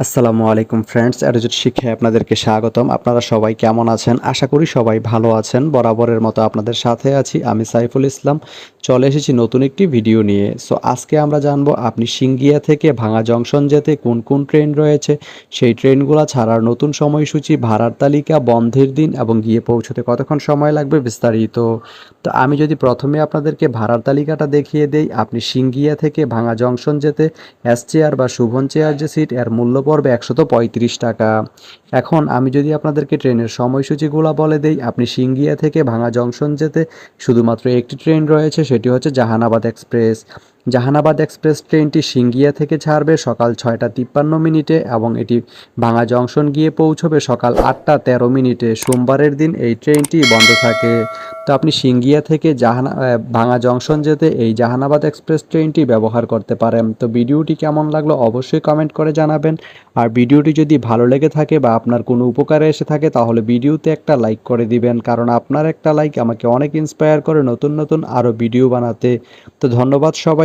আসসালামু আলাইকুম ফ্রেন্ডস অ্যারোজেট শিক্ষায় আপনাদেরকে স্বাগতম। আপনারা সবাই কেমন আছেন? আশা করি সবাই ভালো আছেন। বরাবরের মতো আপনাদের সাথে আছি আমি সাইফুল ইসলাম। চলে এসেছি নতুন একটি ভিডিও নিয়ে। সো আজকে আমরা জানব আপনি সিঙ্গিয়া থেকে ভাঙা জংশন যেতে কোন কোন ট্রেন রয়েছে? সেই ট্রেনগুলো ছাড়ার নতুন সময়সূচি, ভাড়ার তালিকা, বন্ধের দিন এবং গিয়ে পৌঁছতে কতক্ষণ সময় লাগবে বিস্তারিত। তো আমি যদি প্রথমে আপনাদেরকে ভাড়ার তালিকাটা দেখিয়ে দেই, আপনি সিঙ্গিয়া থেকে ভাঙা জংশন যেতে, এস চেয়ার বা শুভন চেয়ার যে সিট, এর মূল্য পড়বে একশত পঁয়ত্রিশ টাকা। এখন আমি যদি আপনাদেরকে ট্রেনের সময়সূচিগুলো বলে দেই, আপনি সিঙ্গিয়া থেকে ভাঙা জংশন যেতে শুধুমাত্র একটি ট্রেন রয়েছে, সেটি হচ্ছে জাহানাবাদ এক্সপ্রেস। জাহানাবাদ এক্সপ্রেস ট্রেনটি সিঙ্গিয়া থেকে ছাড়বে সকাল ছয়টা তিপ্পান্ন মিনিটে এবং এটি ভাঙা জংশন গিয়ে পৌঁছবে সকাল আটটা তেরো মিনিটে। সোমবারের দিন এই ট্রেনটি বন্ধ থাকে। তো আপনি সিঙ্গিয়া থেকে জাহানা ভাঙা জংশন যেতে এই জাহানাবাদ এক্সপ্রেস ট্রেনটি ব্যবহার করতে পারেন। তো ভিডিওটি কেমন লাগল অবশ্যই কমেন্ট করে জানাবেন। আর ভিডিওটি যদি ভালো লেগে থাকে বা আপনার কোনো উপকারে এসে থাকে তাহলে ভিডিওতে একটা লাইক করে দিবেন, কারণ আপনার একটা লাইক আমাকে অনেক ইন্সপায়ার করে নতুন নতুন আরও ভিডিও বানাতে। তো ধন্যবাদ